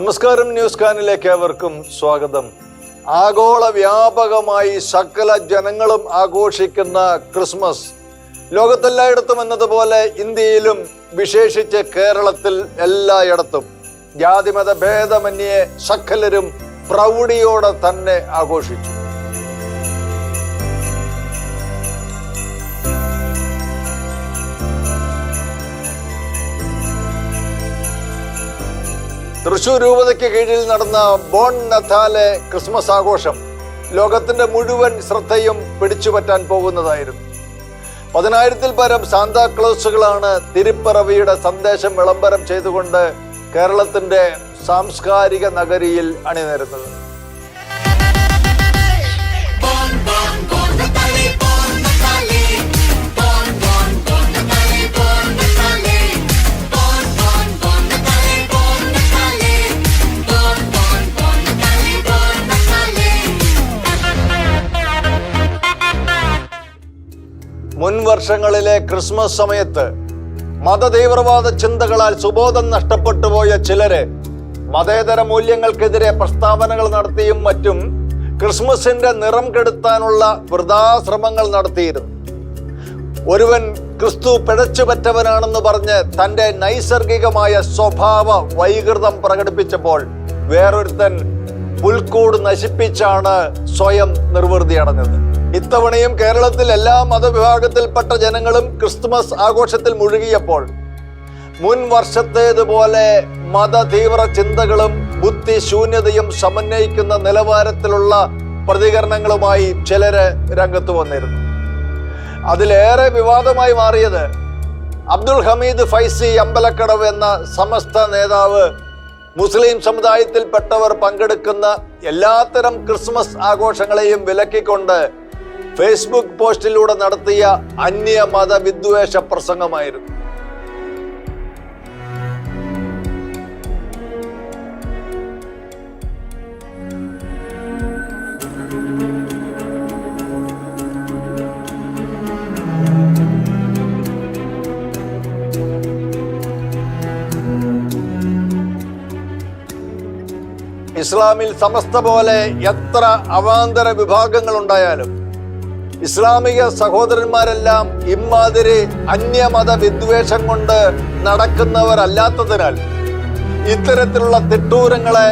നമസ്കാരം ന്യൂസ് കാനിലേക്ക് ഏവർക്കും സ്വാഗതം. ആഗോള വ്യാപകമായി സകല ജനങ്ങളും ആഘോഷിക്കുന്ന ക്രിസ്മസ്. ലോകത്തെല്ലായിടത്തും എന്നതുപോലെ ഇന്ത്യയിലും വിശേഷിച്ച് കേരളത്തിൽ എല്ലായിടത്തും. ജാതിമത ഭേദമന്യേ സകലരും പ്രൗഢിയോടെ തന്നെ ആഘോഷിച്ചു. തൃശൂർ രൂപതയ്ക്ക് കീഴിൽ നടന്ന ബോൺ നഥാലെ ക്രിസ്മസ് ആഘോഷം ലോകത്തിന്റെ മുഴുവൻ ശ്രദ്ധയും പിടിച്ചുപറ്റാൻ പോകുന്നതായിരുന്നു. പതിനായിരത്തിൽ പരം സാന്താക്ലോസുകളാണ് തിരുപ്പിറവിയുടെ സന്ദേശം വിളംബരം ചെയ്തുകൊണ്ട് കേരളത്തിന്റെ സാംസ്കാരിക നഗരിയിൽ അണിനിരുന്നത്. മുൻ വർഷങ്ങളിലെ ക്രിസ്മസ് സമയത്ത് മതതീവ്രവാദ ചിന്തകളാൽ സുബോധം നഷ്ടപ്പെട്ടു പോയ ചിലര് മതേതര മൂല്യങ്ങൾക്കെതിരെ പ്രസ്താവനകൾ നടത്തിയും മറ്റും ക്രിസ്മസിന്റെ നിറം കെടുത്താനുള്ള വൃതാശ്രമങ്ങൾ നടത്തിയിരുന്നു. ഒരുവൻ ക്രിസ്തു പിഴച്ചുപറ്റവനാണെന്ന് പറഞ്ഞ് തന്റെ നൈസർഗികമായ സ്വഭാവ വൈകൃതം പ്രകടിപ്പിച്ചപ്പോൾ വേറൊരുത്തൻ പുൽക്കൂട് നശിപ്പിച്ചാണ് സ്വയം നിർവൃതി അടഞ്ഞത് ഇത്തവണയും കേരളത്തിൽ എല്ലാ മതവിഭാഗത്തിൽപ്പെട്ട ജനങ്ങളും ക്രിസ്തുമസ് ആഘോഷത്തിൽ മുഴുകിയപ്പോൾ മുൻ വർഷത്തേതുപോലെ മതതീവ്ര ചിന്തകളും ബുദ്ധിശൂന്യതയും സമന്വയിക്കുന്ന നിലവാരത്തിലുള്ള പ്രതികരണങ്ങളുമായി ചിലര് രംഗത്ത് വന്നിരുന്നു. അതിലേറെ വിവാദമായി മാറിയത് അബ്ദുൽ ഹമീദ് ഫൈസി അമ്പലക്കടവ് എന്ന സമസ്ത നേതാവ് മുസ്ലിം സമുദായത്തിൽപ്പെട്ടവർ പങ്കെടുക്കുന്ന എല്ലാത്തരം ക്രിസ്മസ് ആഘോഷങ്ങളെയും വിലക്കിക്കൊണ്ട് ഫേസ്ബുക്ക് പോസ്റ്റിലൂടെ നടത്തിയ അന്യമത വിദ്വേഷ പ്രസംഗമായിരുന്നു. ഇസ്ലാമിൽ സമസ്ത പോലെ എത്ര അവാന്തര വിഭാഗങ്ങൾ ഉണ്ടായാലും ഇസ്ലാമിക സഹോദരന്മാരെല്ലാം ഇമാതിരി അന്യമത വിദ്വേഷം കൊണ്ട് നടക്കുന്നവരല്ലാത്തതിനാൽ ഇത്തരത്തിലുള്ള തിട്ടൂരങ്ങളെ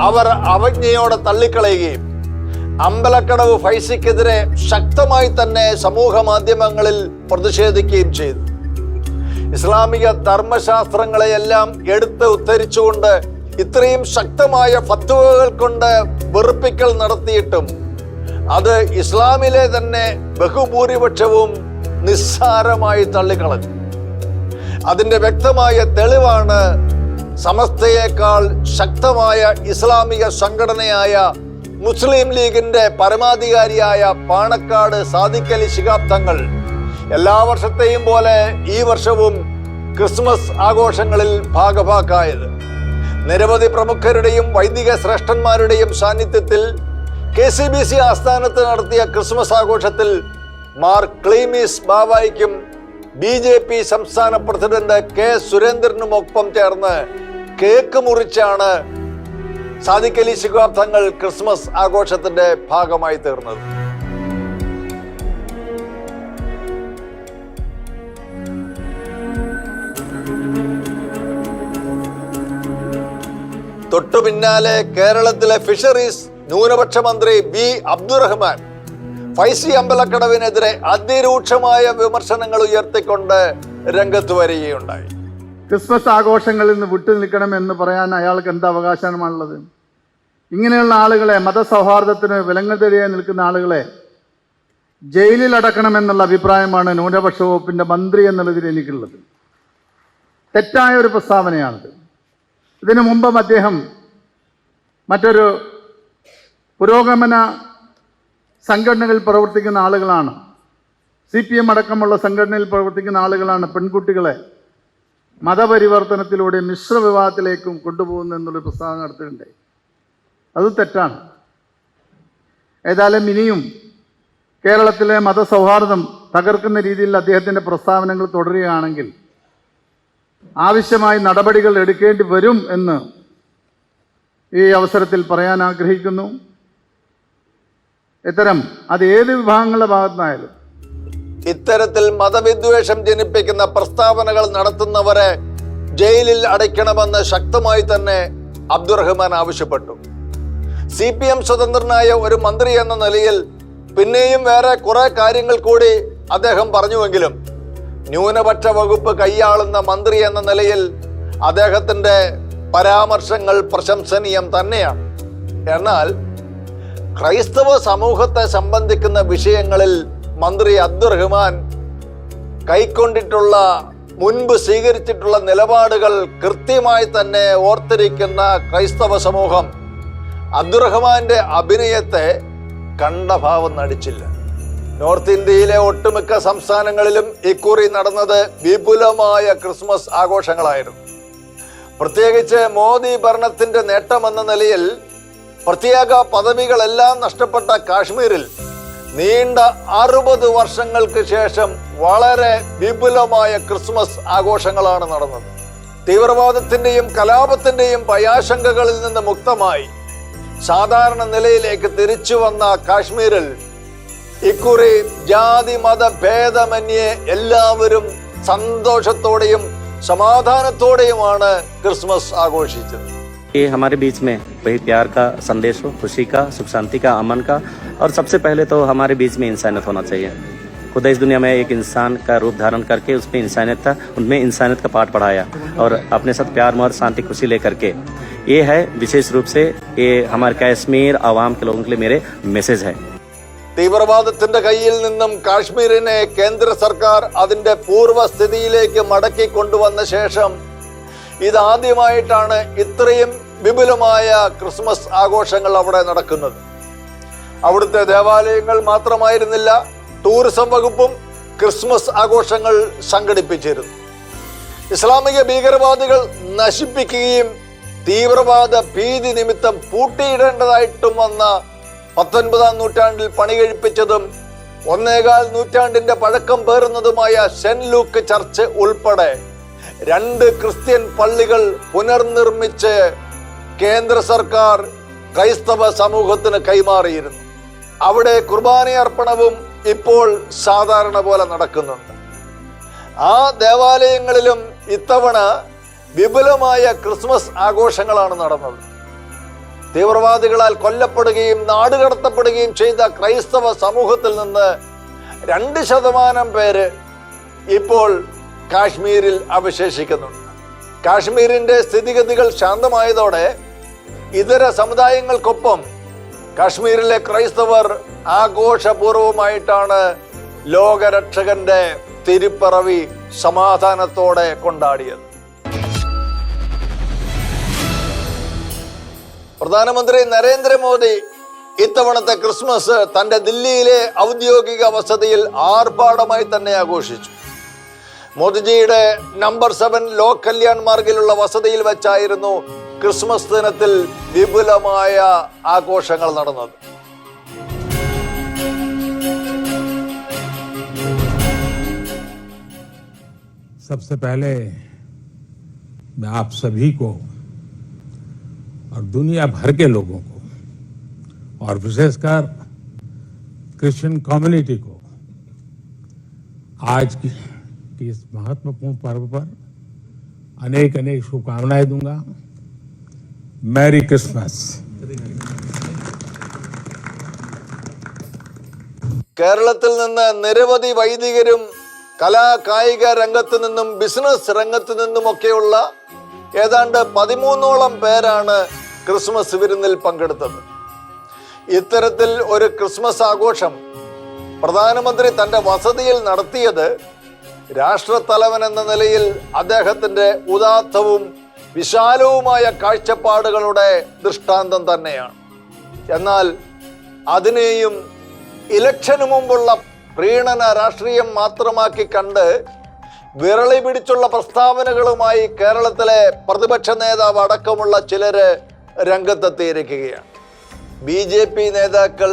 അവർ അവജ്ഞയോടെ തള്ളിക്കളയുകയും അമ്പലക്കടവ് ഫൈസിക്കെതിരെ ശക്തമായി തന്നെ സമൂഹ മാധ്യമങ്ങളിൽ പ്രതിഷേധിക്കുകയും ചെയ്തു. ഇസ്ലാമിക ധർമ്മശാസ്ത്രങ്ങളെയെല്ലാം എടുത്ത് ഉദ്ധരിച്ചുകൊണ്ട് ഇത്രയും ശക്തമായ ഫത്വകൾ കൊണ്ട് വെറുപ്പിക്കൽ നടത്തിയിട്ടും അത് ഇസ്ലാമിലെ തന്നെ ബഹുഭൂരിപക്ഷവും നിസ്സാരമായി തള്ളിക്കളഞ്ഞു. അതിന്റെ വ്യക്തമായ തെളിവാണ് സമസ്തയേക്കാൾ ശക്തമായ ഇസ്ലാമിക സംഘടനയായ മുസ്ലിം ലീഗിന്റെ പരമാധികാരിയായ പാണക്കാട് സാദിഖലി ശിഖാബ്ദങ്ങൾ എല്ലാ വർഷത്തെയും പോലെ ഈ വർഷവും ക്രിസ്മസ് ആഘോഷങ്ങളിൽ ഭാഗഭാക്കായത്. നിരവധി പ്രമുഖരുടെയും വൈദിക ശ്രേഷ്ഠന്മാരുടെയും സാന്നിധ്യത്തിൽ കെ സി ബി സി ആസ്ഥാനത്ത് നടത്തിയ ക്രിസ്മസ് ആഘോഷത്തിൽ മാർ ക്ലീമിസ് ബാവായിക്കും ബി ജെ പി സംസ്ഥാന പ്രസിഡന്റ് കെ സുരേന്ദ്രനും ഒപ്പം ചേർന്ന് കേക്ക് മുറിച്ചാണ് സാദിഖലി അലി തങ്ങൾ ക്രിസ്മസ് ആഘോഷത്തിന്റെ ഭാഗമായി തീർന്നത്. തൊട്ടു പിന്നാലെ കേരളത്തിലെ ഫിഷറീസ് ന്യൂനപക്ഷ മന്ത്രി ബി അബ്ദുറഹ്മാൻ ഫൈസി അമ്പലക്കടവിനെതിരെ അതിരൂക്ഷമായ വിമർശനങ്ങൾ ഉയർത്തിക്കൊണ്ട് രംഗത്ത് വരികയുണ്ടായി. ക്രിസ്മസ് ആഘോഷങ്ങളിൽ നിന്ന് വിട്ടു നിൽക്കണമെന്ന് പറയാൻ അയാൾക്ക് എന്ത് അവകാശമാണുള്ളത്? ഇങ്ങനെയുള്ള ആളുകളെ മതസൗഹാർദ്ദത്തിന് വിലങ്ങ് തെളിയാൻ നിൽക്കുന്ന ആളുകളെ ജയിലിൽ അടക്കണമെന്നുള്ള അഭിപ്രായമാണ് ന്യൂനപക്ഷ വകുപ്പിന്റെ മന്ത്രി എന്നുള്ളതിൽ എനിക്കുള്ളത്. തെറ്റായ ഒരു പ്രസ്താവനയാണിത്. ഇതിനു മുമ്പും അദ്ദേഹം മറ്റൊരു പുരോഗമന സംഘടനകളിൽ പ്രവർത്തിക്കുന്ന ആളുകളാണ്. സി പി എം അടക്കമുള്ള സംഘടനയിൽ പ്രവർത്തിക്കുന്ന ആളുകളാണ് പെൺകുട്ടികളെ മതപരിവർത്തനത്തിലൂടെ മിശ്ര വിവാഹത്തിലേക്കും കൊണ്ടുപോകുന്നു എന്നുള്ളൊരു പ്രസ്താവന നടത്തിയിട്ടുണ്ട്. അത് തെറ്റാണ്. ഏതായാലും ഇനിയും കേരളത്തിലെ മതസൗഹാർദ്ദം തകർക്കുന്ന രീതിയിൽ അദ്ദേഹത്തിന്റെ പ്രസ്താവനകൾ തുടരുകയാണെങ്കിൽ ആവശ്യമായ നടപടികൾ എടുക്കേണ്ടി വരും എന്ന് ഈ അവസരത്തിൽ പറയാൻ ആഗ്രഹിക്കുന്നു. ഇത്തരം അത് ഏത് വിഭാഗങ്ങളുടെ ഭാഗത്തുനിന്നായാലും. ഇത്തരത്തിൽ മതവിദ്വേഷം ജനിപ്പിക്കുന്ന പ്രസ്താവനകൾ നടത്തുന്നവരെ ജയിലിൽ അടയ്ക്കണമെന്ന് ശക്തമായി തന്നെ അബ്ദുറഹ്മാൻ ആവശ്യപ്പെട്ടു. സി പി എം സ്വതന്ത്രനായ ഒരു മന്ത്രി എന്ന നിലയിൽ പിന്നെയും വേറെ കുറെ കാര്യങ്ങൾ കൂടി അദ്ദേഹം പറഞ്ഞുവെങ്കിലും ന്യൂനപക്ഷ വകുപ്പ് കൈയാളുന്ന മന്ത്രി എന്ന നിലയിൽ അദ്ദേഹത്തിന്റെ പരാമർശങ്ങൾ പ്രശംസനീയം തന്നെയാണ്. എന്നാൽ ക്രൈസ്തവ സമൂഹത്തെ സംബന്ധിക്കുന്ന വിഷയങ്ങളിൽ മന്ത്രി അബ്ദുറഹ്മാൻ കൈക്കൊണ്ടിട്ടുള്ള മുൻപ് സ്വീകരിച്ചിട്ടുള്ള നിലപാടുകൾ കൃത്യമായി തന്നെ ഓർത്തിരിക്കുന്ന ക്രൈസ്തവ സമൂഹം അബ്ദുറഹ്മാന്റെ അഭിനയത്തെ കണ്ട ഭാവം നടിച്ചില്ല. നോർത്ത് ഇന്ത്യയിലെ ഒട്ടുമിക്ക സംസ്ഥാനങ്ങളിലും ഇക്കുറി നടന്നത് വിപുലമായ ക്രിസ്മസ് ആഘോഷങ്ങളായിരുന്നു. പ്രത്യേകിച്ച് മോദി ഭരണത്തിന്റെ നേട്ടമെന്ന നിലയിൽ പ്രത്യേക പദവികളെല്ലാം നഷ്ടപ്പെട്ട കാശ്മീരിൽ നീണ്ട അറുപത് വർഷങ്ങൾക്ക് ശേഷം വളരെ വിപുലമായ ക്രിസ്മസ് ആഘോഷങ്ങളാണ് നടന്നത്. തീവ്രവാദത്തിന്റെയും കലാപത്തിന്റെയും ഭയാശങ്കകളിൽ നിന്ന് മുക്തമായി സാധാരണ നിലയിലേക്ക് തിരിച്ചു വന്ന കാശ്മീരിൽ ഇക്കുറി ജാതി മത ഭേദമന്യേ എല്ലാവരും സന്തോഷത്തോടെയും സമാധാനത്തോടെയുമാണ് ക്രിസ്മസ് ആഘോഷിച്ചത്. ये हमारे बीच में वही प्यार का संदेश हो खुशी का सुख शांति का अमन का और सबसे पहले तो हमारे बीच में इंसानियत होना चाहिए खुदा इस दुनिया में एक इंसान का रूप धारण करके उसमें इंसानियत था उनमें इंसानियत का पाठ पढ़ाया और अपने साथ प्यार मोहर शांति खुशी लेकर के ये है विशेष रूप से ये हमारे कश्मीर आवाम के लोगों के लिए मेरे मैसेज है തീവ്രവാദത്തിന്റെ കയ്യിൽ നിന്നും കാശ്മീരിനെ കേന്ദ്ര സർക്കാർ അതിന്റെ പൂർവ്വസ്ഥിതിയിലേക്ക് മടക്കി കൊണ്ടുവന്ന ശേഷം ഇതാദ്യമായിട്ടാണ് ഇത്രയും വിപുലമായ ക്രിസ്മസ് ആഘോഷങ്ങൾ അവിടെ നടക്കുന്നത്. അവിടുത്തെ ദേവാലയങ്ങൾ മാത്രമായിരുന്നില്ല ടൂറിസം വകുപ്പും ക്രിസ്മസ് ആഘോഷങ്ങൾ സംഘടിപ്പിച്ചിരുന്നു. ഇസ്ലാമിക ഭീകരവാദികൾ നശിപ്പിക്കുകയും തീവ്രവാദ ഭീതി നിമിത്തം പൂട്ടിയിടേണ്ടതായിട്ടും വന്ന പത്തൊൻപതാം നൂറ്റാണ്ടിൽ പണി കഴിപ്പിച്ചതും ഒന്നേകാൽ നൂറ്റാണ്ടിന്റെ പഴക്കം പേറുന്നതുമായ സെന്റ് ലൂക്ക് ചർച്ച് ഉൾപ്പെടെ രണ്ട് ക്രിസ്ത്യൻ പള്ളികൾ പുനർനിർമ്മിച്ച് കേന്ദ്ര സർക്കാർ ക്രൈസ്തവ സമൂഹത്തിന് കൈമാറിയിരുന്നു. അവിടെ കുർബാനയർപ്പണവും ഇപ്പോൾ സാധാരണ പോലെ നടക്കുന്നുണ്ട്. ആ ദേവാലയങ്ങളിലും ഇത്തവണ വിപുലമായ ക്രിസ്മസ് ആഘോഷങ്ങളാണ് നടന്നത്. തീവ്രവാദികളാൽ കൊല്ലപ്പെടുകയും നാടുകടത്തപ്പെടുകയും ചെയ്ത ക്രൈസ്തവ സമൂഹത്തിൽ നിന്ന് രണ്ട് ശതമാനം പേര് ഇപ്പോൾ കാശ്മീരിൽ അവശേഷിക്കുന്നുണ്ട്. കാശ്മീരിന്റെ സ്ഥിതിഗതികൾ ശാന്തമായതോടെ ഇതര സമുദായങ്ങൾക്കൊപ്പം കാശ്മീരിലെ ക്രൈസ്തവർ ആഘോഷപൂർവമായിട്ടാണ് ലോകരക്ഷകന്റെ തിരുപ്പിറവി സമാധാനത്തോടെ കൊണ്ടാടിയത്. പ്രധാനമന്ത്രി നരേന്ദ്രമോദി ഇത്തവണത്തെ ക്രിസ്മസ് തന്റെ ദില്ലിയിലെ ഔദ്യോഗിക വസതിയിൽ ആർഭാടമായി തന്നെ ആഘോഷിച്ചു. മോദിജിയുടെ നമ്പർ സെവൻ ലോക് കല്യാൺ മാർഗിലുള്ള വസതിയിൽ വെച്ചായിരുന്നു ക്രിസ്മസ് ദിനത്തിൽ വിപുലമായ ആഘോഷങ്ങൾ നടന്നത് सबसे पहले मैं आप सभी को और दुनिया भर के लोगों को और विशेषकर क्रिश्चियन कम्युनिटी को आज की, की इस महत्वपूर्ण पर्व पर अनेक अनेक शुभकामनाएं दूंगा मैरी क्रिसमस കേരളത്തിൽ നിന്ന് നിരവധി വൈദികരും കലാ കായിക രംഗത്ത് നിന്നും ബിസിനസ് രംഗത്ത് നിന്നുമൊക്കെയുള്ള ഏതാണ്ട് പതിമൂന്നോളം പേരാണ് ക്രിസ്മസ് വിരുന്നിൽ പങ്കെടുത്തത് ഇത്തരത്തിൽ ഒരു ക്രിസ്മസ് ആഘോഷം പ്രധാനമന്ത്രി തന്റെ വസതിയിൽ നടത്തിയത് രാഷ്ട്രത്തലവൻ എന്ന നിലയിൽ അദ്ദേഹത്തിന്റെ ഉദാത്തവും വിശാലവുമായ കാഴ്ചപ്പാടുകളുടെ ദൃഷ്ടാന്തം തന്നെയാണ്. എന്നാൽ അതിനെയും ഇലക്ഷന് മുമ്പുള്ള പ്രീണന രാഷ്ട്രീയം മാത്രമാക്കി കണ്ട് വിരളി പിടിച്ചുള്ള പ്രസ്താവനകളുമായി കേരളത്തിലെ പ്രതിപക്ഷ നേതാവ് അടക്കമുള്ള ചിലര് രംഗത്തെത്തിയിരിക്കുകയാണ്. ബി ജെ പി നേതാക്കൾ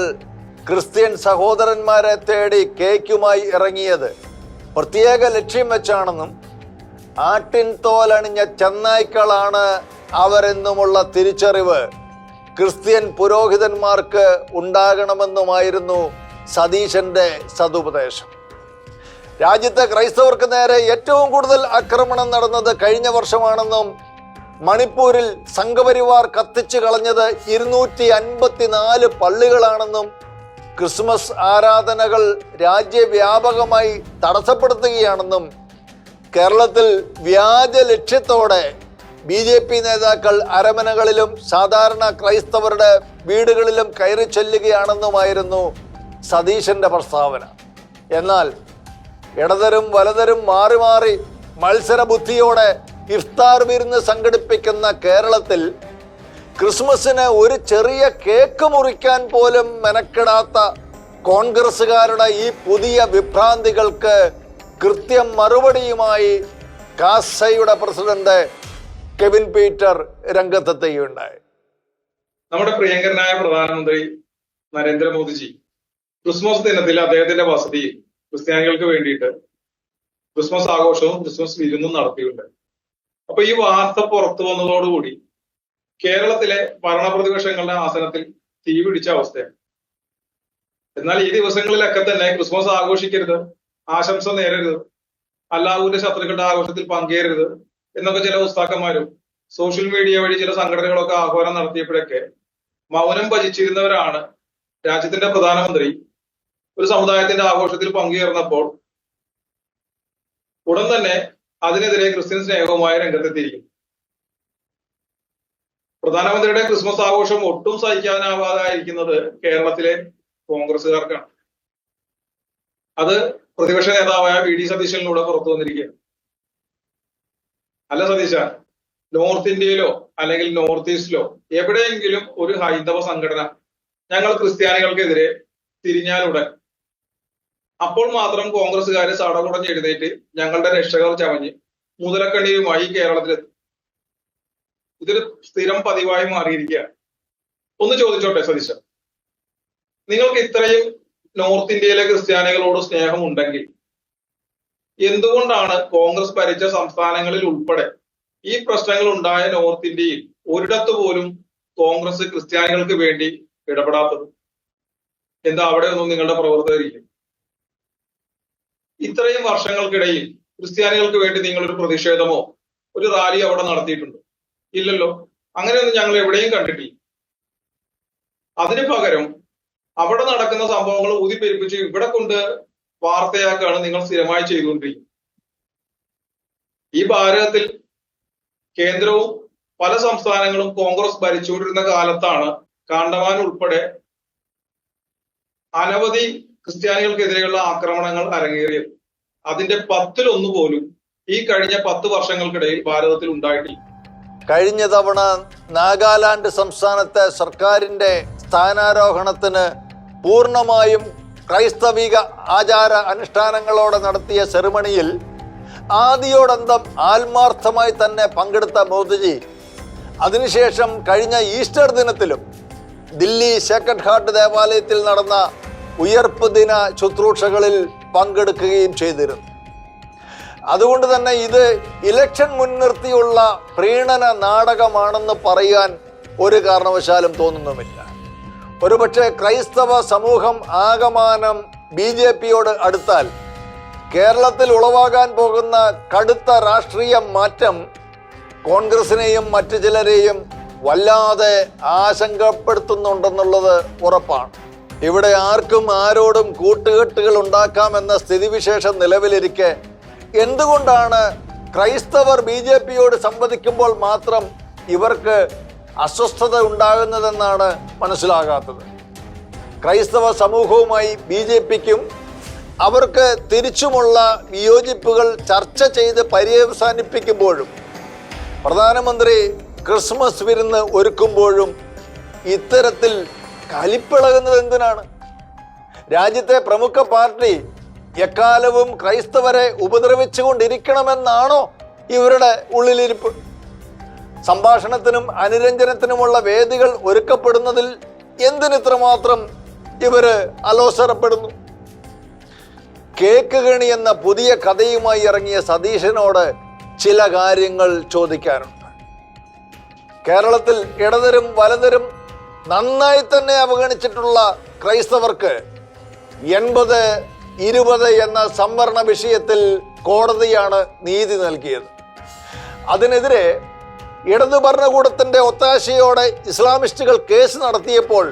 ക്രിസ്ത്യൻ സഹോദരന്മാരെ തേടി കേക്കുമായി ഇറങ്ങിയത് പ്രത്യേക ലക്ഷ്യം വെച്ചാണെന്നും ആട്ടിൻ തോലണിഞ്ഞ ചെന്നായ്ക്കളാണ് അവരെന്നുമുള്ള തിരിച്ചറിവ് ക്രിസ്ത്യൻ പുരോഹിതന്മാർക്ക് ഉണ്ടാകണമെന്നുമായിരുന്നു സതീശന്റെ സതുപദേശം. രാജ്യത്തെ ക്രൈസ്തവർക്ക് നേരെ ഏറ്റവും കൂടുതൽ ആക്രമണം നടന്നത് കഴിഞ്ഞ വർഷമാണെന്നും മണിപ്പൂരിൽ സംഘപരിവാർ കത്തിച്ചു കളഞ്ഞത് ഇരുന്നൂറ്റി അൻപത്തിനാല് പള്ളികളാണെന്നും ക്രിസ്മസ് ആരാധനകൾ രാജ്യവ്യാപകമായി തടസ്സപ്പെടുത്തുകയാണെന്നും കേരളത്തിൽ വ്യാജ ലക്ഷ്യത്തോടെ ബി ജെ പി നേതാക്കൾ അരമനകളിലും സാധാരണ ക്രൈസ്തവരുടെ വീടുകളിലും കയറി ചെല്ലുകയാണെന്നുമായിരുന്നു സതീശന്റെ പ്രസ്താവന. എന്നാൽ ഇടതരും വലതരും മാറി മാറി മത്സരബുദ്ധിയോടെ ഇഫ്താർ വിരുന്ന് സംഘടിപ്പിക്കുന്ന കേരളത്തിൽ ക്രിസ്മസിന് ഒരു ചെറിയ കേക്ക് മുറിക്കാൻ പോലും മെനക്കെടാത്ത കോൺഗ്രസ്സുകാരുടെ ഈ പുതിയ വിഭ്രാന്തികൾക്ക് കൃത്യം മറുപടിയുമായി കാസയുടെ പ്രസിഡന്റ് കെവിൻ പീറ്റർ രംഗത്തെത്തുകയുണ്ടായി. നമ്മുടെ പ്രിയങ്കരനായ പ്രധാനമന്ത്രി നരേന്ദ്രമോദിജി ക്രിസ്മസ് ദിനത്തിൽ അദ്ദേഹത്തിന്റെ വസതിയിൽ ക്രിസ്ത്യാനികൾക്ക് വേണ്ടിയിട്ട് ക്രിസ്മസ് ആഘോഷവും ക്രിസ്മസ് വിരുന്നും നടത്തിയിട്ടുണ്ട്. അപ്പൊ ഈ വാർത്ത പുറത്തു വന്നതോടുകൂടി കേരളത്തിലെ ഭരണപ്രതിപക്ഷങ്ങളുടെ ആസനത്തിൽ തീ പിടിച്ച അവസ്ഥയാണ്. എന്നാൽ ഈ ദിവസങ്ങളിലൊക്കെ തന്നെ ക്രിസ്മസ് ആഘോഷിക്കരുത് ആശംസ നേരരുത് അല്ലാഹുവിന്റെ ശത്രുക്കളുടെ ആഘോഷത്തിൽ പങ്കേരരുത് എന്നൊക്കെ ചില ഉസ്താക്കന്മാരും സോഷ്യൽ മീഡിയ വഴി ചില സംഘടനകളൊക്കെ ആഹ്വാനം നടത്തിയപ്പോഴൊക്കെ മൗനം ഭജിച്ചിരുന്നവരാണ് രാജ്യത്തിന്റെ പ്രധാനമന്ത്രി. ഒരു സമുദായത്തിന്റെ ആഘോഷത്തിൽ പങ്കുചേർന്നപ്പോൾ ഉടൻ തന്നെ അതിനെതിരെ ക്രിസ്ത്യൻ സ്നേഹവുമായി രംഗത്തെത്തിയിരിക്കും പ്രധാനമന്ത്രിയുടെ ക്രിസ്മസ് ആഘോഷം ഒട്ടും സഹിക്കാനാവാതായിരിക്കുന്നത് കേരളത്തിലെ കോൺഗ്രസുകാർക്കാണ് അത് പ്രതിപക്ഷ നേതാവായ വി ഡി സതീശനിലൂടെ പുറത്തു വന്നിരിക്കുകയാണ്. അല്ല സതീശ നോർത്ത് ഇന്ത്യയിലോ അല്ലെങ്കിൽ നോർത്ത് ഈസ്റ്റിലോ എവിടെയെങ്കിലും ഒരു ഹൈന്ദവ സംഘടന ഞങ്ങൾ ക്രിസ്ത്യാനികൾക്കെതിരെ തിരിഞ്ഞാലുടൻ അപ്പോൾ മാത്രം കോൺഗ്രസ്സുകാര് സടകുടഞ്ഞ് എഴുന്നേറ്റ് ഞങ്ങളുടെ രക്ഷകർ ചവഞ്ഞ് മുതലക്കണ്ണിയുമായി കേരളത്തിലെത്തും. ഇതൊരു സ്ഥിരം പതിവായി മാറിയിരിക്കുകയാണ്. ഒന്ന് ചോദിച്ചോട്ടെ സതീശ നിങ്ങൾക്ക് ഇത്രയും നോർത്ത് ഇന്ത്യയിലെ ക്രിസ്ത്യാനികളോട് സ്നേഹം ഉണ്ടെങ്കിൽ എന്തുകൊണ്ടാണ് കോൺഗ്രസ് ഭരിച്ച സംസ്ഥാനങ്ങളിൽ ഉൾപ്പെടെ ഈ പ്രശ്നങ്ങൾ ഉണ്ടായ നോർത്ത് ഇന്ത്യയിൽ ഒരിടത്ത് പോലും കോൺഗ്രസ് ക്രിസ്ത്യാനികൾക്ക് വേണ്ടി ഇടപെടാത്തത്? എന്താ അവിടെ ഒന്നും നിങ്ങളുടെ പ്രവർത്തകരില്ല? ഇത്രയും വർഷങ്ങൾക്കിടയിൽ ക്രിസ്ത്യാനികൾക്ക് വേണ്ടി നിങ്ങൾ ഒരു പ്രതിഷേധമോ ഒരു റാലി അവിടെ നടത്തിയിട്ടുണ്ടോ? ഇല്ലല്ലോ. അങ്ങനെയൊന്നും ഞങ്ങൾ എവിടെയും കണ്ടിട്ടില്ല. അതിന് പകരം അവിടെ നടക്കുന്ന സംഭവങ്ങൾ ഊതിപ്പെരുപ്പിച്ച് ഇവിടെ കൊണ്ട് വാർത്തയാക്കാണ് നിങ്ങൾ സ്ഥിരമായി ചെയ്തുകൊണ്ടിരിക്കുന്നത്. ഈ ഭാരതത്തിൽ കേന്ദ്രവും പല സംസ്ഥാനങ്ങളും കോൺഗ്രസ് ഭരിച്ചുകൊണ്ടിരുന്ന കാലത്താണ് കാണ്ടമാൻ ഉൾപ്പെടെ അനവധി ക്രിസ്ത്യാനികൾക്കെതിരെയുള്ള ആക്രമണങ്ങൾ അരങ്ങേറിയത്. അതിന്റെ പത്തിലൊന്നു പോലും ഈ കഴിഞ്ഞ പത്ത് വർഷങ്ങൾക്കിടയിൽ ഭാരതത്തിൽ ഉണ്ടായിട്ടില്ല. കഴിഞ്ഞ തവണ നാഗാലാൻഡ് സംസ്ഥാനത്തെ സർക്കാരിന്റെ സ്ഥാനാരോഹണത്തിന് പൂർണമായും ക്രൈസ്തവിക ആചാര അനുഷ്ഠാനങ്ങളോടെ നടത്തിയ സെറിമണിയിൽ ആദിയോടന്തം ആത്മാർത്ഥമായി തന്നെ പങ്കെടുത്ത മോദിജി അതിനുശേഷം കഴിഞ്ഞ ഈസ്റ്റർ ദിനത്തിലും ദില്ലി സേക്രഡ് ഹാർട്ട് ദേവാലയത്തിൽ നടന്ന ഉയർപ്പ് ദിന ശുശ്രൂഷകളിൽ പങ്കെടുക്കുകയും ചെയ്തിരുന്നു. അതുകൊണ്ട് തന്നെ ഇത് ഇലക്ഷൻ മുൻനിർത്തിയുള്ള പ്രീണന നാടകമാണെന്ന് പറയാൻ ഒരു കാരണവശാലും തോന്നുന്നുമില്ല. ഒരുപക്ഷെ ക്രൈസ്തവ സമൂഹം ആകമാനം ബി ജെ പിയോട് അടുത്താൽ കേരളത്തിൽ ഉളവാകാൻ പോകുന്ന കടുത്ത രാഷ്ട്രീയ മാറ്റം കോൺഗ്രസിനെയും മറ്റു ചിലരെയും വല്ലാതെ ആശങ്കപ്പെടുത്തുന്നുണ്ടെന്നുള്ളത് ഉറപ്പാണ്. ഇവിടെ ആർക്കും ആരോടും കൂട്ടുകെട്ടുകൾ ഉണ്ടാക്കാമെന്ന സ്ഥിതിവിശേഷം നിലവിലിരിക്കെ എന്തുകൊണ്ടാണ് ക്രൈസ്തവർ ബി ജെ പിയോട് സംവദിക്കുമ്പോൾ മാത്രം ഇവർക്ക് അസ്വസ്ഥത ഉണ്ടാകുന്നതെന്നാണ് മനസ്സിലാകാത്തത്? ക്രൈസ്തവ സമൂഹവുമായി ബി ജെ പിക്കും അവർക്ക് തിരിച്ചുമുള്ള വിയോജിപ്പുകൾ ചർച്ച ചെയ്ത് പര്യവസാനിപ്പിക്കുമ്പോഴും പ്രധാനമന്ത്രി ക്രിസ്മസ് വിരുന്ന് ഒരുക്കുമ്പോഴും ഇത്തരത്തിൽ കലിപ്പിളകുന്നത് എന്തിനാണ്? രാജ്യത്തെ പ്രമുഖ പാർട്ടി എക്കാലവും ക്രൈസ്തവരെ ഉപദ്രവിച്ചുകൊണ്ടിരിക്കണമെന്നാണോ ഇവരുടെ ഉള്ളിലിരിപ്പ്? സംഭാഷണത്തിനും അനുരഞ്ജനത്തിനുമുള്ള വേദികൾ ഒരുക്കപ്പെടുന്നതിൽ എന്തിനിത്രമാത്രം ഇവർ അലോസരപ്പെടുന്നു? കേക്ക് കണി എന്ന പുതിയ കഥയുമായി ഇറങ്ങിയ സതീശനോട് ചില കാര്യങ്ങൾ ചോദിക്കാനുണ്ട്. കേരളത്തിൽ ഇടതരും വലതരും നന്നായി തന്നെ അവഗണിച്ചിട്ടുള്ള ക്രൈസ്തവർക്ക് എൺപത് ഇരുപത് എന്ന സംവരണ വിഷയത്തിൽ കോടതിയാണ് നീതി നൽകിയത്. അതിനെതിരെ ഇടതു ഭരണകൂടത്തിന്റെ ഒത്താശയോടെ ഇസ്ലാമിസ്റ്റുകൾ കേസ് നടത്തിയപ്പോൾ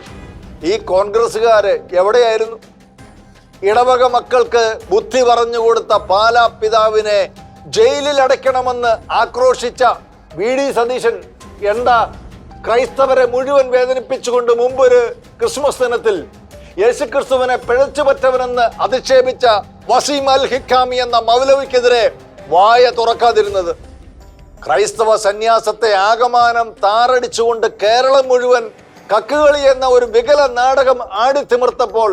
ഈ കോൺഗ്രസ്സുകാർ എവിടെയായിരുന്നു? ഇടവക മക്കൾക്ക് ബുദ്ധി പറഞ്ഞുകൊടുത്ത പാലാ പിതാവിനെ ജയിലിൽ അടയ്ക്കണമെന്ന് ആക്രോശിച്ച വി ഡി സതീശൻ എന്താ ക്രൈസ്തവരെ മുഴുവൻ വേദനിപ്പിച്ചുകൊണ്ട് മുമ്പൊരു ക്രിസ്മസ് ദിനത്തിൽ യേശുക്രിസ്തുവിനെ പിഴച്ചുപറ്റവനെന്ന് അധിക്ഷേപിച്ച വസീം അൽ ഹിക്കാമി എന്ന മൗലവിക്കെതിരെ വായ തുറക്കാതിരുന്നത്. ക്രൈസ്തവ സന്യാസത്തെ ആകമാനം താറടിച്ചുകൊണ്ട് കേരളം മുഴുവൻ കക്കുകളി എന്ന ഒരു വികല നാടകം ആടിത്തിമിർത്തപ്പോൾ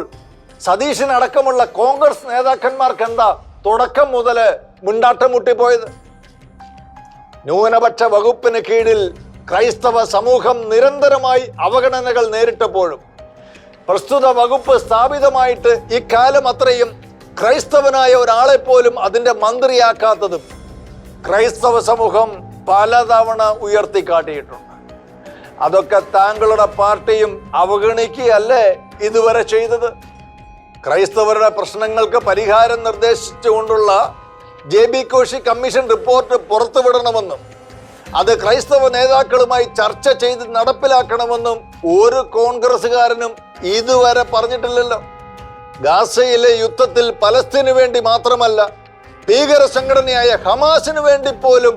സതീശൻ അടക്കമുള്ള കോൺഗ്രസ് നേതാക്കന്മാർക്ക് എന്താ തുടക്കം മുതൽ മുണ്ടാട്ടം മുട്ടിപ്പോയത്? ന്യൂനപക്ഷ വകുപ്പിന് കീഴിൽ ക്രൈസ്തവ സമൂഹം നിരന്തരമായി അവഗണനകൾ നേരിട്ടപ്പോഴും പ്രസ്തുത വകുപ്പ് സ്ഥാപിതമായിട്ട് ഇക്കാലം അത്രയും ക്രൈസ്തവനായ ഒരാളെ പോലും അതിന്റെ മന്ത്രിയാക്കാത്തതും ക്രൈസ്തവ സമൂഹം പലതവണ ഉയർത്തി കാട്ടിയിട്ടുണ്ട് അതൊക്കെ താങ്കളുടെ പാർട്ടിയും അവഗണിക്കുകയല്ലേ ഇതുവരെ ചെയ്തത്? ക്രൈസ്തവരുടെ പ്രശ്നങ്ങൾക്ക് പരിഹാരം നിർദ്ദേശിച്ചുകൊണ്ടുള്ള J B Koshy commission report പുറത്തുവിടണമെന്നും അത് ക്രൈസ്തവ നേതാക്കളുമായി ചർച്ച ചെയ്ത് നടപ്പിലാക്കണമെന്നും ഒരു കോൺഗ്രസ്സുകാരനും ഇതുവരെ പറഞ്ഞിട്ടില്ലല്ലോ. ഗാസയിലെ യുദ്ധത്തിൽ പലസ്തീനു വേണ്ടി മാത്രമല്ല ഭീകര സംഘടനയായ ഹമാസിനു വേണ്ടി പോലും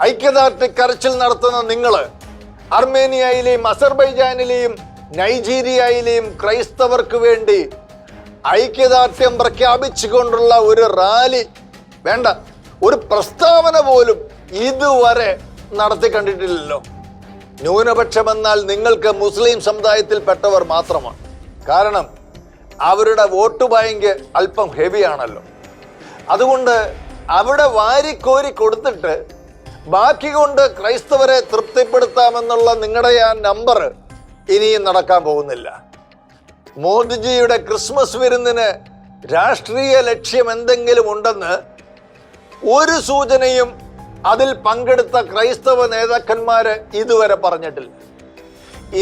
ഐക്യദാർഢ്യ കരച്ചിൽ നടത്തുന്ന നിങ്ങൾ അർമേനിയയിലെയും അസർബൈജാനിലെയും നൈജീരിയയിലെയും ക്രൈസ്തവർക്ക് വേണ്ടി ഐക്യദാർഢ്യം പ്രഖ്യാപിച്ചുകൊണ്ടുള്ള ഒരു റാലി വേണ്ട ഒരു പ്രസ്താവന പോലും ഇതുവരെ നടത്തി കണ്ടിട്ടില്ലല്ലോ ന്യൂനപക്ഷമെന്നാൽ നിങ്ങൾക്ക് മുസ്ലിം സമുദായത്തിൽപ്പെട്ടവർ മാത്രമാണ്. കാരണം അവരുടെ വോട്ട് ബാങ്ക് അല്പം ഹെവി ആണല്ലോ അതുകൊണ്ട് അവിടെ വാരിക്കോരി കൊടുത്തിട്ട് ബാക്കി കൊണ്ട് ക്രൈസ്തവരെ തൃപ്തിപ്പെടുത്താമെന്നുള്ള നിങ്ങളുടെ ആ നമ്പർ ഇനിയും നടക്കാൻ പോകുന്നില്ല. മോദിജിയുടെ ക്രിസ്മസ് വിരുന്നിന് രാഷ്ട്രീയ ലക്ഷ്യം എന്തെങ്കിലും ഉണ്ടെന്ന് ഒരു സൂചനയും അതിൽ പങ്കെടുത്ത ക്രൈസ്തവ നേതാക്കന്മാര് ഇതുവരെ പറഞ്ഞിട്ടില്ല.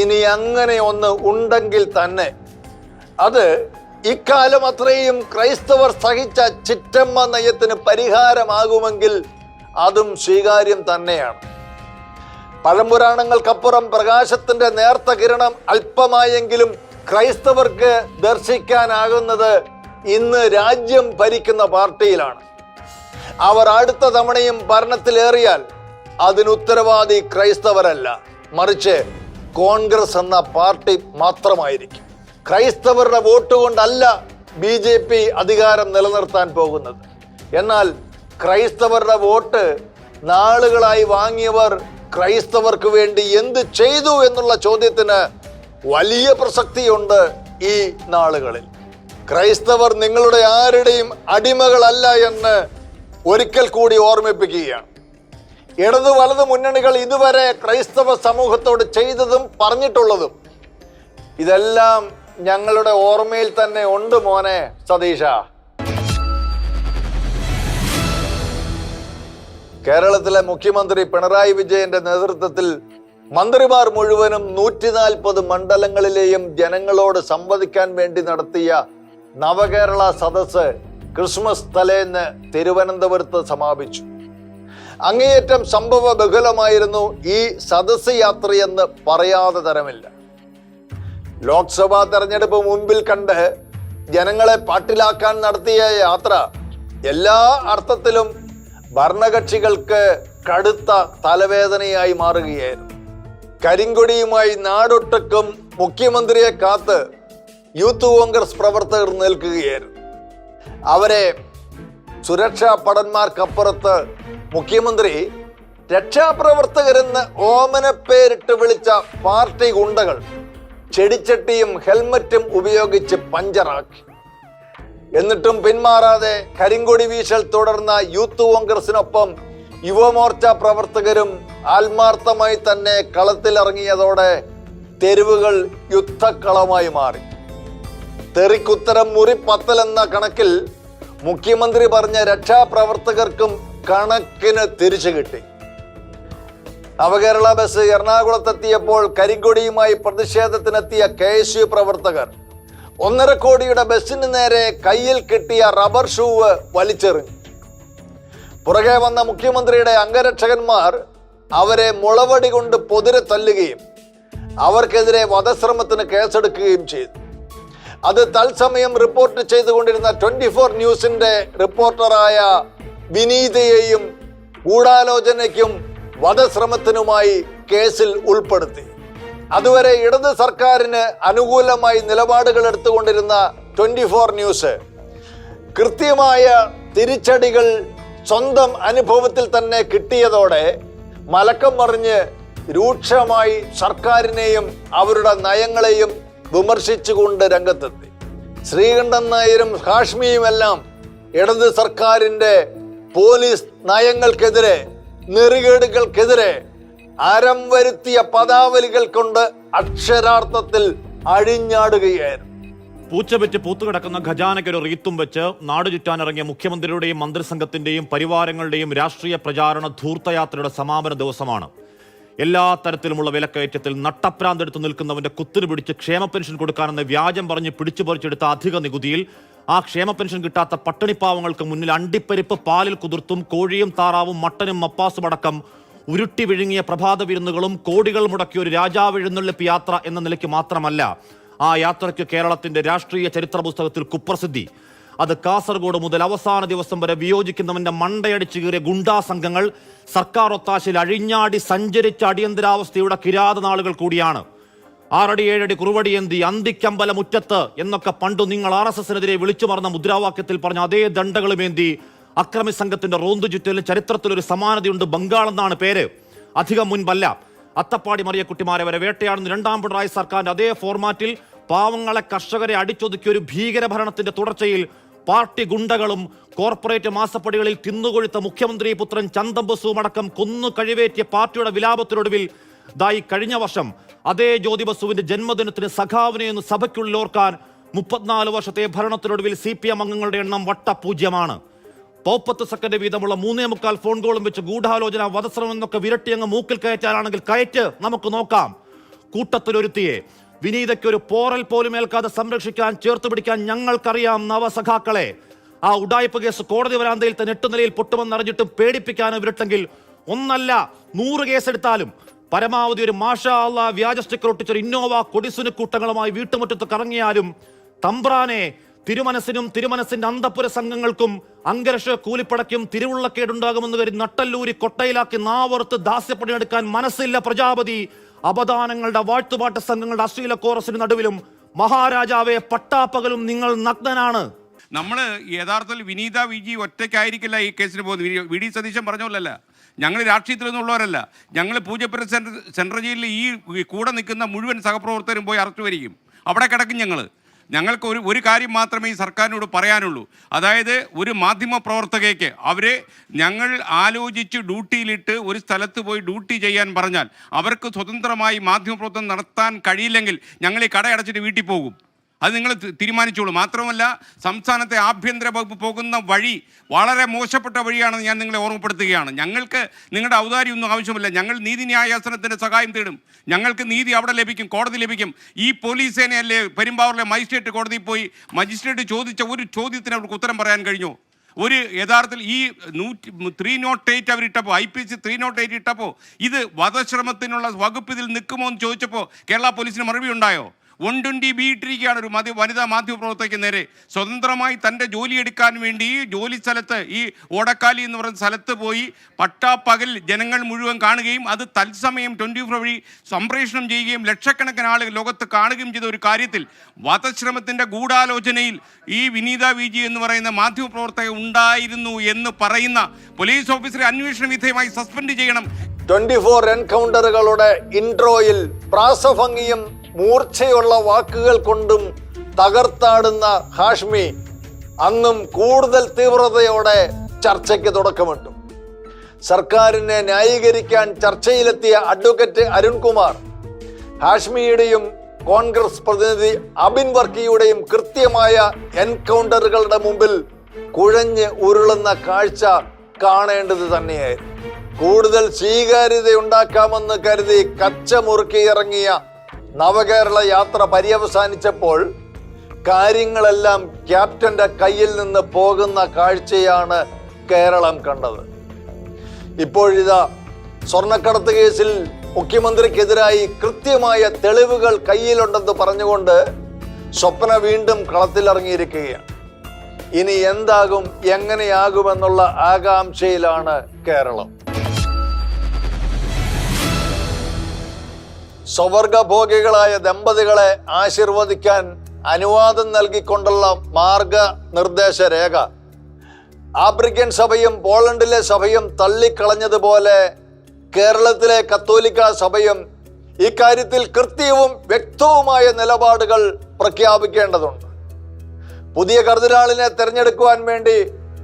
ഇനി അങ്ങനെ ഒന്ന് ഉണ്ടെങ്കിൽ തന്നെ അത് ഇക്കാലം അത്രയും ക്രൈസ്തവർ സഹിച്ച ചിറ്റമ്മ നയത്തിന് പരിഹാരമാകുമെങ്കിൽ അതും സ്വീകാര്യം തന്നെയാണ്. പഴംപുരാണങ്ങൾക്കപ്പുറം പ്രകാശത്തിന്റെ നേർത്ത കിരണം അല്പമായെങ്കിലും ക്രൈസ്തവർക്ക് ദർശിക്കാനാകുന്നത് ഇന്ന് രാജ്യം ഭരിക്കുന്ന പാർട്ടിയിലാണ്. അവർ അടുത്ത തവണയും ഭരണത്തിലേറിയാൽ അതിനുത്തരവാദി ക്രൈസ്തവരല്ല. മറിച്ച് കോൺഗ്രസ് എന്ന പാർട്ടി മാത്രമായിരിക്കും. ക്രൈസ്തവരുടെ വോട്ട് കൊണ്ടല്ല ബി ജെ പി അധികാരം നിലനിർത്താൻ പോകുന്നത്. എന്നാൽ ക്രൈസ്തവരുടെ വോട്ട് നാളുകളായി വാങ്ങിയവർ ക്രൈസ്തവർക്ക് വേണ്ടി എന്ത് ചെയ്തു എന്നുള്ള ചോദ്യത്തിന് വലിയ പ്രസക്തിയുണ്ട് ഈ നാളുകളിൽ. ക്രൈസ്തവർ നിങ്ങളുടെ ആരുടെയും അടിമകളല്ല എന്ന് ഒരിക്കൽ കൂടി ഓർമ്മിപ്പിക്കുകയാണ്. ഇടതു വലത് മുന്നണികൾ ഇതുവരെ ക്രൈസ്തവ സമൂഹത്തോട് ചെയ്തതും പറഞ്ഞിട്ടുള്ളതും. ഇതെല്ലാം ഞങ്ങളുടെ ഓർമ്മയിൽ തന്നെ ഉണ്ട് മോനെ സതീഷ. കേരളത്തിലെ മുഖ്യമന്ത്രി പിണറായി വിജയന്റെ നേതൃത്വത്തിൽ മന്ത്രിമാർ മുഴുവനും നൂറ്റി നാൽപ്പത് മണ്ഡലങ്ങളിലെയും ജനങ്ങളോട് സംവദിക്കാൻ വേണ്ടി നടത്തിയ നവകേരള സദസ്സ് ക്രിസ്മസ് തലേന്ന് തിരുവനന്തപുരത്ത് സമാപിച്ചു. അങ്ങേയറ്റം സംഭവ ബഹുലമായിരുന്നു ഈ സദസ് യാത്രയെന്ന് പറയാതെ തരമില്ല. ലോക്സഭാ തെരഞ്ഞെടുപ്പ് മുൻപിൽ കണ്ട് ജനങ്ങളെ പാട്ടിലാക്കാൻ നടത്തിയ യാത്ര എല്ലാ അർത്ഥത്തിലും ഭരണകക്ഷികൾക്ക് കടുത്ത തലവേദനയായി മാറുകയായിരുന്നു. കരിങ്കൊടിയുമായി നാടൊട്ടുക്കും മുഖ്യമന്ത്രിയെ കാത്ത് യൂത്ത് കോൺഗ്രസ് പ്രവർത്തകർ നിൽക്കുകയായിരുന്നു. അവരെ സുരക്ഷാ പടന്മാർക്കപ്പുറത്ത് മുഖ്യമന്ത്രി രക്ഷാപ്രവർത്തകരെന്ന് ഓമന പേരിട്ട് വിളിച്ച പാർട്ടി ഗുണ്ടകൾ ചെടിച്ചട്ടിയും ഹെൽമറ്റും ഉപയോഗിച്ച് പഞ്ചറാക്കി. എന്നിട്ടും പിന്മാറാതെ കരിങ്കൊടി വീശൽ തുടർന്ന യൂത്ത് കോൺഗ്രസിനൊപ്പം യുവമോർച്ച പ്രവർത്തകരും ആത്മാർത്ഥമായി തന്നെ കളത്തിലിറങ്ങിയതോടെ തെരുവുകൾ യുദ്ധക്കളമായി മാറി. തെറിക്കുത്തരം മുറിപ്പത്തൽ എന്ന കണക്കിൽ മുഖ്യമന്ത്രി പറഞ്ഞ രക്ഷാപ്രവർത്തകർക്കും കണക്കിന് തിരിച്ചു കിട്ടി. നവകേരള ബസ് എറണാകുളത്തെത്തിയപ്പോൾ കരിങ്കൊടിയുമായി പ്രതിഷേധത്തിനെത്തിയ കെ എസ് യു പ്രവർത്തകർ ഒന്നര കോടിയുടെ ബസ്സിന് നേരെ കയ്യിൽ കിട്ടിയ റബ്ബർ ഷൂവ് വലിച്ചെറിഞ്ഞു. പുറകെ വന്ന മുഖ്യമന്ത്രിയുടെ അംഗരക്ഷകന്മാർ അവരെ മുളവടി കൊണ്ട് പൊതിരെ തല്ലുകയും അവർക്കെതിരെ വധശ്രമത്തിന് കേസെടുക്കുകയും ചെയ്തു. അത് തത്സമയം റിപ്പോർട്ട് ചെയ്തുകൊണ്ടിരുന്ന ട്വന്റി ഫോർ ന്യൂസിന്റെ റിപ്പോർട്ടറായ വിനീതയെയും ഗൂഢാലോചനയ്ക്കും വധശ്രമത്തിനുമായി കേസിൽ ഉൾപ്പെടുത്തി. അതുവരെ ഇടത് സർക്കാരിന് അനുകൂലമായി നിലപാടുകൾ എടുത്തുകൊണ്ടിരുന്ന ട്വന്റി ഫോർ ന്യൂസ് കൃത്യമായ തിരിച്ചടികൾ സ്വന്തം അനുഭവത്തിൽ തന്നെ കിട്ടിയതോടെ മലക്കം മറിഞ്ഞ് രൂക്ഷമായി സർക്കാരിനെയും അവരുടെ നയങ്ങളെയും വിമർശിച്ചുകൊണ്ട് രംഗത്തെത്തി. ശ്രീകണ്ഠൻ നായരും ഹാഷ്മിയുമെല്ലാം ഇടത് സർക്കാരിന്റെ പോലീസ് നയങ്ങൾക്കെതിരെ നെറികേടുകൾക്കെതിരെ അരം വരുത്തിയ പദാവലികൾ കൊണ്ട് അക്ഷരാർത്ഥത്തിൽ അഴിഞ്ഞാടുകയായിരുന്നു. പൂച്ച വെച്ച് പൂത്തുകിടക്കുന്ന ഖജാനയ്ക്ക് ഒരു റീത്തും വെച്ച് നാട് ചുറ്റാനിറങ്ങിയ മുഖ്യമന്ത്രിയുടെയും മന്ത്രിസംഘത്തിന്റെയും പരിവാരങ്ങളുടെയും രാഷ്ട്രീയ പ്രചാരണ ധൂർത്തയാത്രയുടെ സമാപന ദിവസമാണ്. എല്ലാ തരത്തിലുമുള്ള വിലക്കയറ്റത്തിൽ നട്ടപ്രാന്തെടുത്ത് നിൽക്കുന്നവന്റെ കുത്തിന് പിടിച്ച് ക്ഷേമ പെൻഷൻ കൊടുക്കാനെന്ന് വ്യാജം പറഞ്ഞ് പിടിച്ചു പറിച്ചെടുത്ത അധിക നികുതിയിൽ ആ ക്ഷേമ പെൻഷൻ കിട്ടാത്ത പട്ടിണിപ്പാവങ്ങൾക്ക് മുന്നിൽ അണ്ടിപ്പരിപ്പ് പാലിൽ കുതിർത്തും കോഴിയും താറാവും മട്ടനും മപ്പാസും അടക്കം ഉരുട്ടി വിഴുങ്ങിയ പ്രഭാത വിരുന്നുകളും കോടികൾ മുടക്കിയ ഒരു രാജാവ് എഴുന്നള്ളിപ്പ് യാത്ര എന്ന നിലയ്ക്ക് മാത്രമല്ല ആ യാത്രയ്ക്ക് കേരളത്തിന്റെ രാഷ്ട്രീയ ചരിത്ര പുസ്തകത്തിൽ കുപ്രസിദ്ധി. അത് കാസർഗോഡ് മുതൽ അവസാന ദിവസം വരെ വിയോജിക്കുന്നവന്റെ മണ്ടയടിച്ചു കീറിയ ഗുണ്ടാ സംഘങ്ങൾ സർക്കാർ ഒത്താശയിൽ അഴിഞ്ഞാടി സഞ്ചരിച്ച അടിയന്തരാവസ്ഥയുടെ കിരാത നാളുകൾ കൂടിയാണ്. ആറടി ഏഴടി കുറുവടി എന്തി അന്തിക്കമ്പല മുറ്റത്ത് എന്നൊക്കെ പണ്ടു നിങ്ങൾ ആർ എസ് എസിനെതിരെ വിളിച്ചു മറന്ന മുദ്രാവാക്യത്തിൽ പറഞ്ഞ അതേ ദണ്ഡകളുമേന്തി അക്രമി സംഘത്തിന്റെ റോന്തു ചുറ്റലിന് ചരിത്രത്തിൽ ഒരു സമാനതയുണ്ട്. ബംഗാൾ എന്നാണ് പേര്. അധികം മുൻപല്ല. അത്തപ്പാടി മറിയക്കുട്ടിമാരെ വരെ വേട്ടയാടുന്ന രണ്ടാം പിണറായി സർക്കാരിന്റെ അതേ ഫോർമാറ്റിൽ പാവങ്ങളെ കർഷകരെ അടിച്ചൊതുക്കിയ ഒരു ഭീകരഭരണത്തിന്റെ തുടർച്ചയിൽ പാർട്ടി ഗുണ്ടകളും കോർപ്പറേറ്റ് മാസപ്പടികളിൽ തിന്നുകൊഴുത്ത മുഖ്യമന്ത്രി പുത്രൻ ചന്ദംബസുവും അടക്കം കൊന്നു കഴിവേറ്റിയ പാർട്ടിയുടെ വിലാപത്തിനൊടുവിൽ ഇതായി കഴിഞ്ഞ വർഷം അതേ ജ്യോതി ബസുവിന്റെ ജന്മദിനത്തിന് സഖാവിനെ എന്ന് സഭയ്ക്കുള്ളിൽ ഓർക്കാൻ മുപ്പത്തിനാല് വർഷത്തെ ഭരണത്തിനൊടുവിൽ സി പി എം അംഗങ്ങളുടെ എണ്ണം വട്ടപൂജ്യമാണ്. പൗപ്പത്ത് സെക്കൻഡ് വീതമുള്ള മൂന്നേ മുക്കാൽ ഫോൺ കോളും വെച്ച് ഗൂഢാലോചന വധശ്രമം എന്നൊക്കെ വിരട്ടി അങ്ങ് മൂക്കിൽ കയറ്റാനാണെങ്കിൽ കയറ്റ് നമുക്ക് നോക്കാം. കൂട്ടത്തിലൊരുത്തിയെ വിനീതയ്ക്ക് ഒരു പോറൽ പോലും ഏൽക്കാതെ സംരക്ഷിക്കാൻ ചേർത്ത് പിടിക്കാൻ ഞങ്ങൾക്കറിയാം നവസഖാക്കളെ. ആ ഉടായ്പ കേസ് കോടതി വരാന്തയിൽ തന്നെ എട്ട് നിലയിൽ പൊട്ടുമെന്നറിഞ്ഞിട്ടും പേടിപ്പിക്കാനോ ഇവരിട്ടെങ്കിൽ ഒന്നല്ല നൂറ് കേസെടുത്താലും പരമാവധി ഒരു മാഷാ അല്ല വ്യാജ സ്റ്റിക്കർ ഒട്ടിച്ചൊരു ഇന്നോവ കൊടിസുനി കൂട്ടങ്ങളുമായി വീട്ടുമുറ്റത്ത് കറങ്ങിയാലും തമ്പ്രാനെ തിരുമനസിനും തിരുമനസിന്റെ അന്തപുര സംഘങ്ങൾക്കും അങ്കരക്ഷ കൂലിപ്പടയ്ക്കും തിരുവുള്ളക്കേടുണ്ടാകുമെന്ന് കരുതി നട്ടല്ലൂരി കൊട്ടയിലാക്കി നാവോർത്ത് ദാസ്യപ്പണിയെടുക്കാൻ മനസ്സില്ല പ്രജാപതി. അപദാനങ്ങളുടെ വാഴ്ത്തുപാട്ട് സംഘങ്ങളുടെ അശ്ലീല കോറസിന് നടുവിലും മഹാരാജാവെ പട്ടാപ്പകലും നിങ്ങൾ നഗ്നനാണ്. നമ്മൾ യഥാർത്ഥത്തിൽ വിനീത വി ജി ഒറ്റയ്ക്കായിരിക്കില്ല ഈ കേസിന് പോകുന്നത്. വി- ഡി സതീശൻ പറഞ്ഞ ഞങ്ങൾ രാഷ്ട്രീയത്തിൽ നിന്നുള്ളവരല്ല ഞങ്ങൾ പൂജപ്പുര സെൻട്രൽ സെൻട്രൽ ജയിലിൽ ഈ കൂടെ നിൽക്കുന്ന മുഴുവൻ സഹപ്രവർത്തകരും പോയി അറസ്റ്റ് വരികയും. അവിടെ കിടക്കും ഞങ്ങൾ ഞങ്ങൾക്ക് ഒരു ഒരു കാര്യം മാത്രമേ ഈ സർക്കാരിനോട് പറയാനുള്ളൂ. അതായത് ഒരു മാധ്യമ പ്രവർത്തകയ്ക്ക് അവരെ ഞങ്ങൾ ആലോചിച്ച് ഡ്യൂട്ടിയിലിട്ട് ഒരു സ്ഥലത്ത് പോയി ഡ്യൂട്ടി ചെയ്യാൻ പറഞ്ഞാൽ അവർക്ക് സ്വതന്ത്രമായി മാധ്യമപ്രവർത്തനം നടത്താൻ കഴിയില്ലെങ്കിൽ ഞങ്ങൾ ഈ കട അടച്ചിട്ട് വീട്ടിൽ പോകും. അത് നിങ്ങൾ തീരുമാനിച്ചോളൂ. മാത്രമല്ല സംസ്ഥാനത്തെ ആഭ്യന്തര വകുപ്പ് പോകുന്ന വഴി വളരെ മോശപ്പെട്ട വഴിയാണെന്ന് ഞാൻ നിങ്ങളെ ഓർമ്മപ്പെടുത്തുകയാണ്. ഞങ്ങൾക്ക് നിങ്ങളുടെ ഔദാര്യമൊന്നും ആവശ്യമില്ല. ഞങ്ങൾ നീതിന്യായാസനത്തിന്റെ സഹായം തേടും. ഞങ്ങൾക്ക് നീതി അവിടെ ലഭിക്കും കോടതി ലഭിക്കും. ഈ പോലീസ് സേനയല്ലേ പെരുമ്പാവൂരിലെ മജിസ്ട്രേറ്റ് കോടതിയിൽ പോയി മജിസ്ട്രേറ്റ് ചോദിച്ച ഒരു ചോദ്യത്തിന് അവർക്ക് ഉത്തരം പറയാൻ കഴിഞ്ഞു. ഒരു യഥാർത്ഥത്തിൽ ഈ നൂറ്റി three not eight അവരിട്ടപ്പോൾ I P C three nought eight ഇട്ടപ്പോൾ ഇത് വധശ്രമത്തിനുള്ള വകുപ്പ് ഇതിൽ നിൽക്കുമോ എന്ന് ചോദിച്ചപ്പോൾ കേരള പോലീസിന് മറുപടി ഉണ്ടായോ? ബി ഇട്ടിരിക്കുകയാണ് ഒരു മതി വനിതാ മാധ്യമപ്രവർത്തകയ്ക്ക് നേരെ. സ്വതന്ത്രമായി തന്റെ ജോലി എടുക്കാൻ വേണ്ടി ജോലി സ്ഥലത്ത് ഈ ഓടക്കാലി എന്ന് പറയുന്ന സ്ഥലത്ത് പോയി പട്ടാപ്പകൽ ജനങ്ങൾ മുഴുവൻ കാണുകയും അത് തത്സമയം ട്വന്റി ഫോർ വഴി സംപ്രേഷണം ചെയ്യുകയും ലക്ഷക്കണക്കിന് ആളുകൾ ലോകത്ത് കാണുകയും ചെയ്ത ഒരു കാര്യത്തിൽ വധശ്രമത്തിന്റെ ഗൂഢാലോചനയിൽ ഈ വിനീത വി ജി എന്ന് പറയുന്ന മാധ്യമപ്രവർത്തക ഉണ്ടായിരുന്നു എന്ന് പറയുന്ന പോലീസ് ഓഫീസറെ അന്വേഷണ വിധേയമായി സസ്പെൻഡ് ചെയ്യണം. ട്വന്റി ഫോർ എൻകൗണ്ടറുകളുടെ ഇൻട്രോയിൽ പ്രാസഭംഗിയും മൂർച്ചയുള്ള വാക്കുകൾ കൊണ്ടും തകർത്താടുന്ന ഹാഷ്മി അന്നും കൂടുതൽ തീവ്രതയോടെ ചർച്ചയ്ക്ക് തുടക്കമിട്ടു. സർക്കാരിനെ ന്യായീകരിക്കാൻ ചർച്ചയിലെത്തിയ അഡ്വക്കേറ്റ് അരുൺകുമാർ ഹാഷ്മിയുടെയും കോൺഗ്രസ് പ്രതിനിധി അബിൻ വർക്കിയുടെയും കൃത്യമായ എൻകൗണ്ടറുകളുടെ മുമ്പിൽ കുഴഞ്ഞ് ഉരുളുന്ന കാഴ്ച കാണേണ്ടത് തന്നെയായിരുന്നു. കൂടുതൽ സ്വീകാര്യതയുണ്ടാക്കാമെന്ന് കരുതി കച്ച മുറുക്കി ഇറങ്ങിയ നവകേരള യാത്ര പര്യവസാനിച്ചപ്പോൾ കാര്യങ്ങളെല്ലാം ക്യാപ്റ്റന്റെ കയ്യിൽ നിന്ന് പോകുന്ന കാഴ്ചയാണ് കേരളം കണ്ടത്. ഇപ്പോഴിതാ സ്വർണക്കടത്ത് കേസിൽ മുഖ്യമന്ത്രിക്കെതിരായി കൃത്യമായ തെളിവുകൾ കയ്യിലുണ്ടെന്ന് പറഞ്ഞുകൊണ്ട് സ്വപ്ന വീണ്ടും കളത്തിലിറങ്ങിയിരിക്കുകയാണ്. ഇനി എന്താകും എങ്ങനെയാകുമെന്നുള്ള ആകാംക്ഷയിലാണ് കേരളം. സ്വവർഗഭോഗികളായ ദമ്പതികളെ ആശീർവദിക്കാൻ അനുവാദം നൽകിക്കൊണ്ടുള്ള മാർഗനിർദ്ദേശ രേഖ ആഫ്രിക്കൻ സഭയും പോളണ്ടിലെ സഭയും തള്ളിക്കളഞ്ഞതുപോലെ കേരളത്തിലെ കത്തോലിക്ക സഭയും ഇക്കാര്യത്തിൽ കൃത്യവും വ്യക്തവുമായ നിലപാടുകൾ പ്രഖ്യാപിക്കേണ്ടതുണ്ട്. പുതിയ കർദിനാളിനെ തിരഞ്ഞെടുക്കുവാൻ വേണ്ടി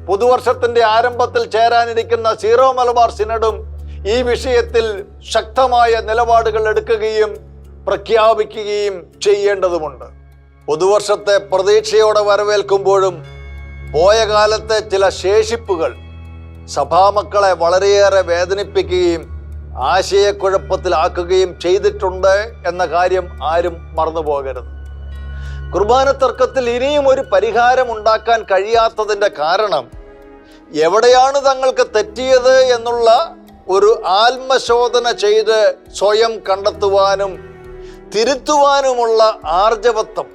പുതുവർഷത്തിന്റെ ആരംഭത്തിൽ ചേരാനിരിക്കുന്ന സീറോ മലബാർ സിനഡും ഈ വിഷയത്തിൽ ശക്തമായ നിലപാടുകൾ എടുക്കുകയും പ്രഖ്യാപിക്കുകയും ചെയ്യേണ്ടതുമുണ്ട്. പുതുവർഷത്തെ പ്രതീക്ഷയോടെ വരവേൽക്കുമ്പോഴും പോയ കാലത്തെ ചില ശേഷിപ്പുകൾ സഭാമക്കളെ വളരെയേറെ വേദനിപ്പിക്കുകയും ആശയക്കുഴപ്പത്തിലാക്കുകയും ചെയ്തിട്ടുണ്ട് എന്ന കാര്യം ആരും മറന്നുപോകരുത്. കുർബാന തർക്കത്തിൽ ഇനിയും ഒരു പരിഹാരം ഉണ്ടാക്കാൻ കഴിയാത്തതിന്റെ കാരണം എവിടെയാണ് തങ്ങൾക്ക് തെറ്റിയത് എന്നുള്ള ഒരു ആത്മശോധന ചെയ്ത് സ്വയം കണ്ടെത്തുവാനും തിരുത്തുവാനുമുള്ള ആർജവത്വം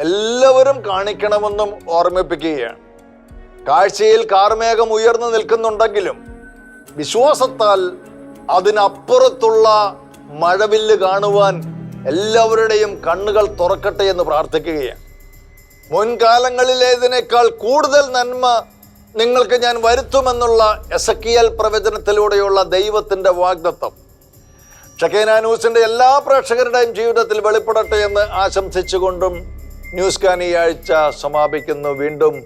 എല്ലാവരും കാണിക്കണമെന്നും ഓർമ്മിപ്പിക്കുകയാണ്. കാഴ്ചയിൽ കാർമേഘം ഉയർന്നു നിൽക്കുന്നുണ്ടെങ്കിലും വിശ്വാസത്താൽ അതിനപ്പുറത്തുള്ള മഴവില്ല് കാണുവാൻ എല്ലാവരുടെയും കണ്ണുകൾ തുറക്കട്ടെ എന്ന് പ്രാർത്ഥിക്കുകയാണ്. മുൻകാലങ്ങളിലേതിനേക്കാൾ കൂടുതൽ നന്മ നിങ്ങൾക്ക് ഞാൻ വരുത്തുമെന്നുള്ള എസക്കിയൽ പ്രവചനത്തിലൂടെയുള്ള ദൈവത്തിന്റെ വാഗ്ദത്വം ഷക്കേന ന്യൂസിന്റെ എല്ലാ പ്രേക്ഷകരുടെയും ജീവിതത്തിൽ വെളിപ്പെടട്ടെ എന്ന് ആശംസിച്ചുകൊണ്ടും ന്യൂസ് കാൻ ഈ ആഴ്ച സമാപിക്കുന്നു. വീണ്ടും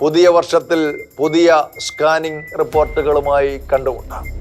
പുതിയ വർഷത്തിൽ പുതിയ സ്കാനിംഗ് റിപ്പോർട്ടുകളുമായി കണ്ടുമുട്ടാം.